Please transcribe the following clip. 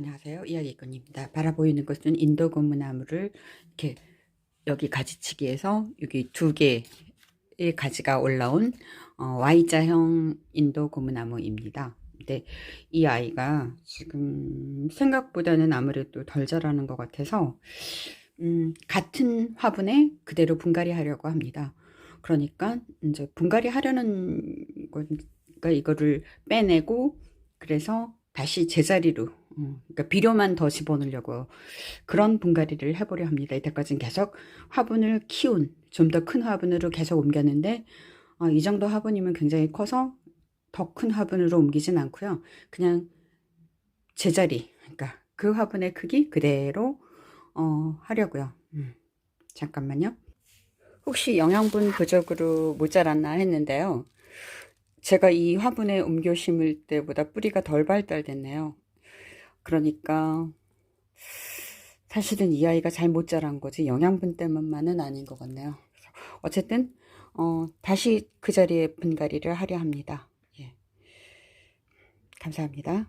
안녕하세요. 이야기꾼입니다. 바라보이는 것은 인도 고무나무를 이렇게 여기 가지치기에서 여기 두 개의 가지가 올라온 어, Y자형 인도 고무나무입니다. 근데 이 아이가 지금 생각보다는 아무래도 덜 자라는 것 같아서 음, 같은 화분에 그대로 분갈이 하려고 합니다. 그러니까 이제 분갈이 하려는 거니까 이거를 빼내고 그래서 다시 제자리로 어, 그러니까 비료만 더 집어넣으려고 그런 분갈이를 해보려 합니다. 이때까지는 계속 화분을 키운 좀 더 큰 화분으로 계속 옮겼는데 어, 이 정도 화분이면 굉장히 커서 더 큰 화분으로 옮기진 않고요. 그냥 제자리 그러니까 그 화분의 크기 그대로 어, 하려고요. 음, 잠깐만요. 혹시 영양분 부족으로 모자랐나 했는데요. 제가 이 화분에 옮겨 심을 때보다 뿌리가 덜 발달됐네요. 그러니까 사실은 이 아이가 잘 못 자란 거지 영양분 때문만은 아닌 것 같네요. 어쨌든 어, 다시 그 자리에 분갈이를 하려 합니다. 예. 감사합니다.